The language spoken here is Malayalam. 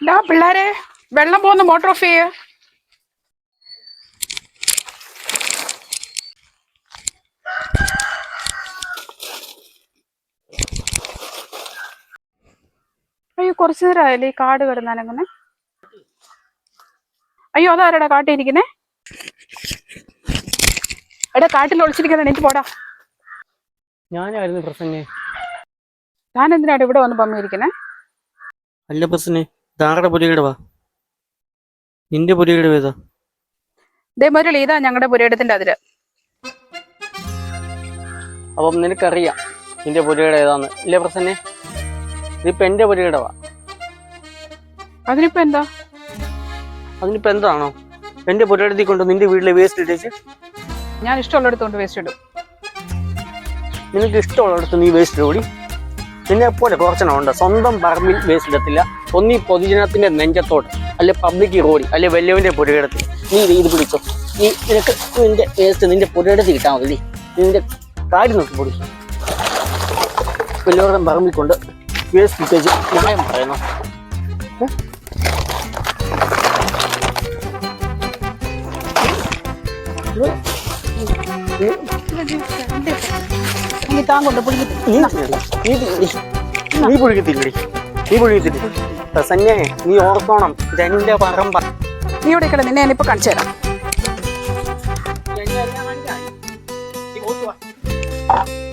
ഡാ പിള്ളേരെ വെള്ളം പോകുന്ന മോട്ടർ ഓഫ് ചെയ്യേ. അയ്യോ കുറച്ചു നേരമായല്ലേ ഈ കാട് കിടന്നാനങ്ങനെ? അയ്യോ അതാരടാ കാട്ടിയിരിക്കുന്നേ? എടാ കാട്ടിൽ ഒളിച്ചിരിക്കുന്ന എനിക്ക് പോടാ. ഞാനായിരുന്നു പ്രസന്നെ. താൻ എന്തിനാണ് ഇവിടെ വന്ന് പമ്മിയിരിക്കുന്നേ? അല്ല പ്രസന്നെ. ഇതാരുടെ പുലിയുടെ വാ? നിന്റെ പുലിയുടെ ഏതാ ദേ മുരളി ഇതാ ഞങ്ങളുടെ പുരയിടത്തിന്റെ അതിര്. അപ്പം നിനക്കറിയാം നിന്റെ പുലിയുടെ ഏതാന്ന്. ഇല്ലേ പ്രസന്നെ? ഇതിപ്പോ എന്റെ പുലിയുടെ വാ. അതിനിപ്പോ എന്താ? അതിനിപ്പോ എന്താണോ? എന്റെ പുരയിടത്തിൽ കൊണ്ട് നിന്റെ വീട്ടിലെ വേസ്റ്റ് ഇട്ടേച്ച്. ഞാൻ ഇഷ്ടമുള്ളിടത്തോണ്ട് വേസ്റ്റ് ഇടും. നിനക്ക് ഇഷ്ടമുള്ളിടത്ത് നീ വേസ്റ്റ് ഓടി. നിന്നെ പോലെ കുറച്ചെണ്ണമുണ്ട് സ്വന്തം പറമ്പിൽ വേസ്റ്റ് ഇടത്തില്ല. ഒന്നീ പൊതുജനത്തിന്റെ നെഞ്ചത്തോട് അല്ലെ പബ്ലിക് റോഡിൽ അല്ലെ വലിയവന്റെ പുരയിടത്തിൽ. നീ ഇത് പിടിച്ചോ. നീ നിനക്ക് നിന്റെ വേസ്റ്റ് നിന്റെ പുരയിടത്തിൽ കിട്ടാൻ മതി. നിന്റെ കാര്യം നോക്കി പൊടി വലിയവരുടെ പറമ്പിൽ കൊണ്ട് വേസ്റ്റ് ഇട്ടേച്ച് ന്യായം പറയുന്നു? ഇനി താൻ കൊണ്ട് നീ തിന്നടി. നീ. നീ നീ പുഴുകത്തില്ല സന്യാ നീ ഓർത്തോണം ഇതെന്റെ പറമ്പ. നീ ഇവിടെ കിട നിന്നെ ഞാനിപ്പോ കാണിച്ചു തരാം. നീ